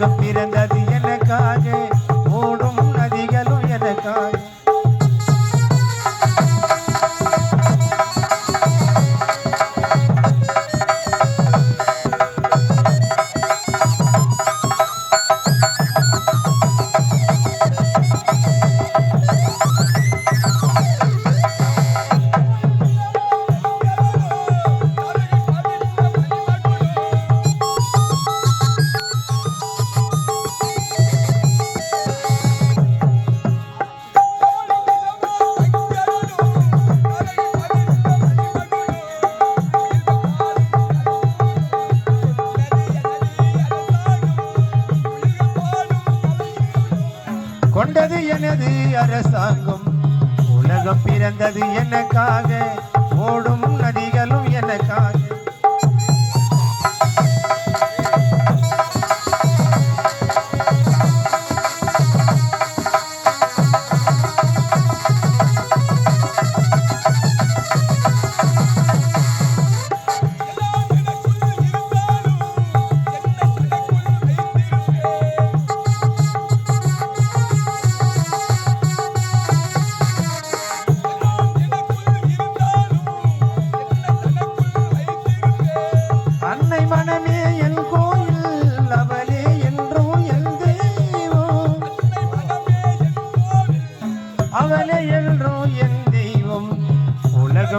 உலகம் பிறந்தது கொண்டது எனது அரசாங்கம். உலகம் பிறந்தது எனக்காக ஓடும் நதிகளும் எனக்காக.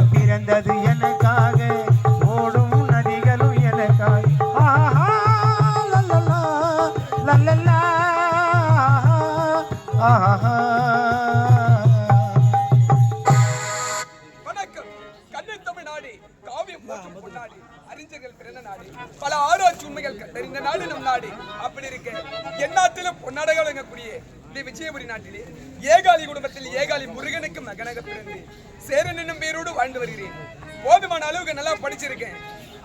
பிறந்தது எனக்காக ஓடும் நதிகளும் எனக்காக. ஆஹா, லல்லலா, லல்லலா, ஆஹா. ஆராய்ச்சி இந்த நாடு நம் நாடு. அப்படி இருக்கு. எந்நாட்டிலும் பொன்னாடக வழங்கக்கூடிய இந்த விஜயபுரி நாட்டிலே ஏகாலி குடும்பத்தில் ஏகாலி முருகனுக்கு மகனாக பிறந்து சேரன் என்னும் பேரோடு வாழ்ந்து வருகிறேன். போதுமான அளவுக்கு நல்லா படிச்சிருக்கேன்.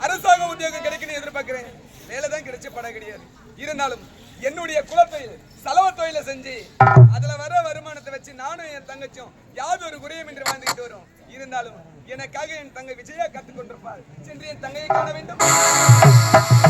அரசாங்க உத்தியோகம் கிடைக்குன்னு எதிர்பார்க்கிறேன். வேலை தான் கிடைச்ச படம் கிடையாது. இருந்தாலும் என்னுடைய குலத்தொழில் சலவ தொழிலை செஞ்சு அதுல வர வருமானத்தை வச்சு நானும் என் தங்கச்சியும் ஒரு குறையும் என்று வாழ்ந்துகிட்டு வரும். இருந்தாலும் எனக்காக என் தங்கை விஜயா கத்துக்கொண்டிருப்பாள் சென்று என் தங்கையை காண வேண்டும்.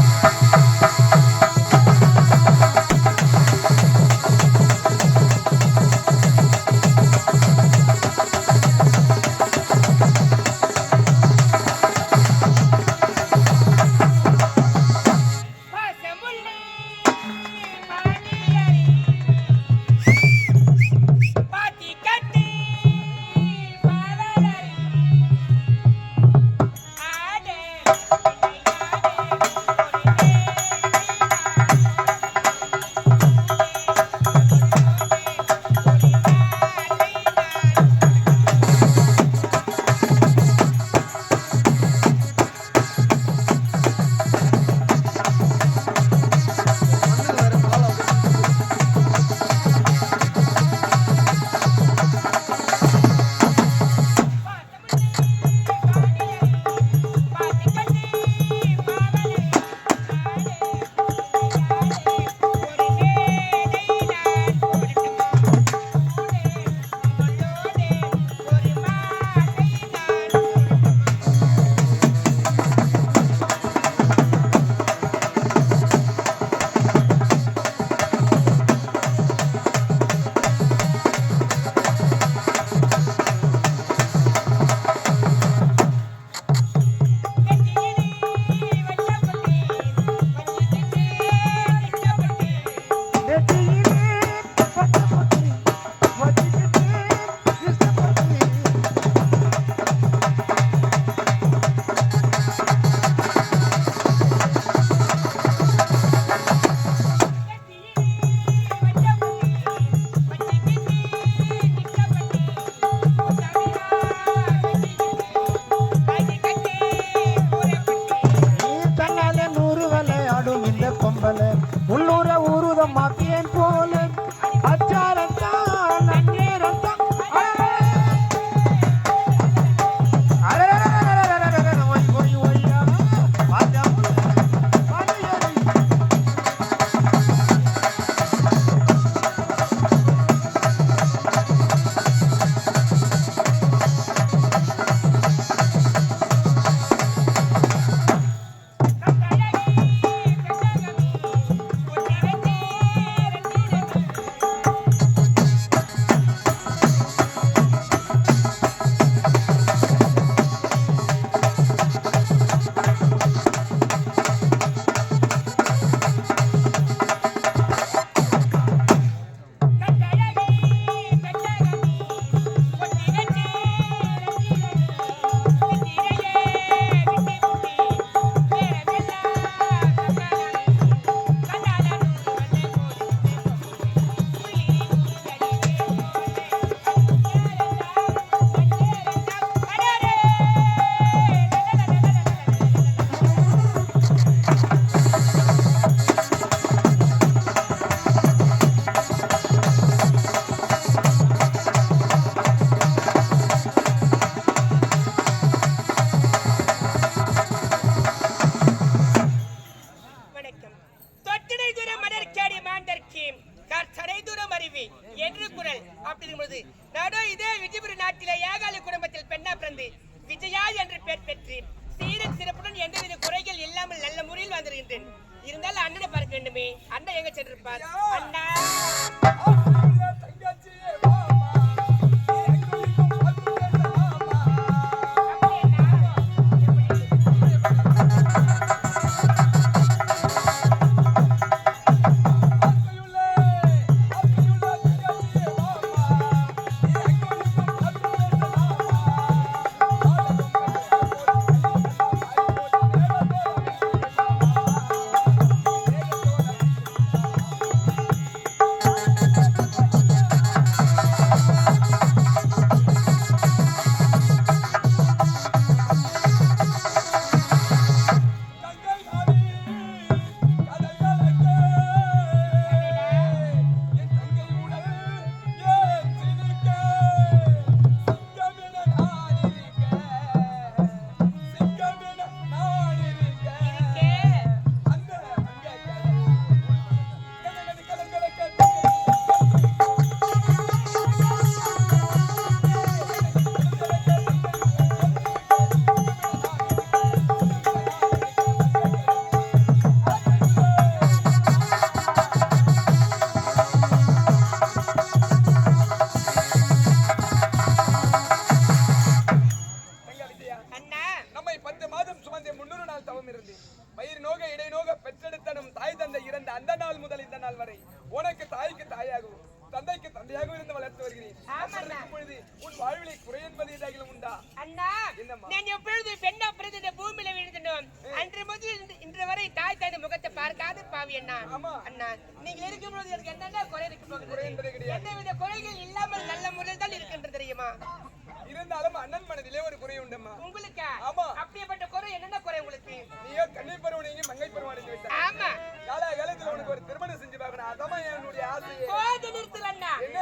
அண்ணன் எங்க அண்ணா. பாவி அண்ணா. நீங்க இருக்கும் பொழுது எனக்கு என்னென்ன குறை இருக்க குறை போகிறது கிடையாது. எந்தவித குறைகள் இல்லாமல் நல்ல முறையில் தான் இருக்கின்றது தெரியுமா? இருந்தாலும் அண்ணன் மனதிலே ஒரு குறை உண்டம்மா. உங்களுக்கு? ஆமா. அப்படியேப்பட்ட குறை என்னென்ன குறை உங்களுக்கு? நீயோ கண்ணை பருவனையும் மங்கை பருவனையும் விட்டாய். ஆமா. கால காலத்துல உனக்கு ஒரு திருமணம் செஞ்சு பார்க்கணும். அதான் என்னுடைய போது நிறுத்தல் அண்ணா என்ன?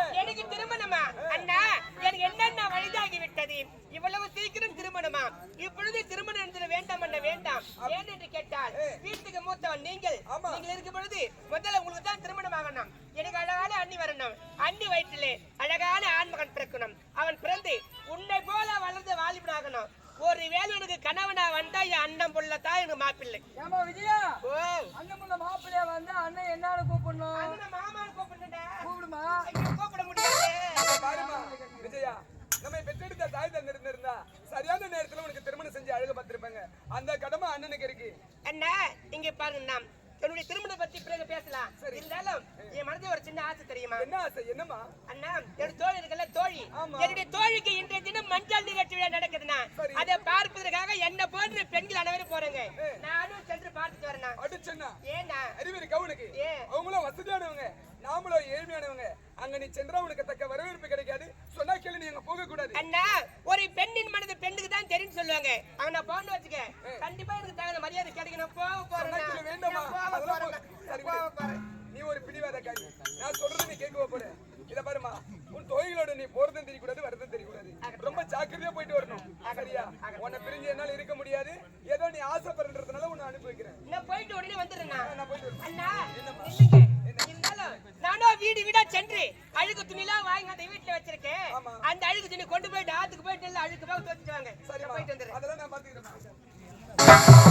வேலை எனக்கு கணவனா வந்தா என் அண்ணன் புள்ள தான் எனக்கு மாப்பிள்ளை. ஏமா விஜயா? ஓ. அண்ணன் முன்ன மாப்பிள்ளையா வந்து அண்ணன் என்னன்னு கூப்பிடணும்? அண்ணனை மாமான்னு கூப்பிடுடா கூப்பிடுமா? கூப்பிட முடியாது. பாருமா விஜயா நம்மை பெற்றெடுத்த தாய் தந்தை இருந்திருந்தா சரியான நேரத்துல உனக்கு திருமணம் செஞ்சு அழகு பார்த்திருப்பாங்க. அந்த கடமை அண்ணனுக்கு இருக்கு. அண்ணா இங்க பாருங்க நாம் என்னுடைய திருமணம் பத்தி பிறகு பேசலாம் இருந்தாலும் என் மனதில் ஒரு சின்ன ஆசை தெரியுமா? என்ன ஆசை? என்னம்மா? அண்ணா என்னுடைய தோழி இருக்குல்ல தோழி. என்னுடைய தோழிக்கு இன்றைய தினம் மஞ்சள் நீராட்டு விழா நடக்குதுண்ணா. அதை பார்ப்பதற்காக என்ன போன்ற பெண்கள் அனைவரும் போறேங்க. நானும் சென்று பார்த்துட்டு வரேன் அடிச்சண்ணா. ஏண்ணா. அறிவு இருக்கா ஏன்? அவங்களும் வசதியானவங்க. நாமளும் ஏழ்மையானவங்க. அங்க நீ சென்றா உனக்கு தக்க வரவேற்பு கிடைக்காது. சொன்னா கேளு ஆசைப்படுறதுனால உன்னை அனுப்பி வைக்கிறேன் நான் போயிட்டு உடனே வந்துடுறேண்ணா. நான் போயிட்டு அண்ணா இருந்தாலும் நானும் வீடு வீடா சென்று அழுக்கு துணிலாம் வாங்கி அந்த வீட்டுல வச்சிருக்கேன். அந்த அழுக்கு துணி கொண்டு போயிட்டு ஆத்துக்கு போயிட்டு அழுக்கு போக தோச்சிட்டு வாங்க. போயிட்டு வந்துடுறேன். அதெல்லாம் நான் பாத்துக்கிறேன்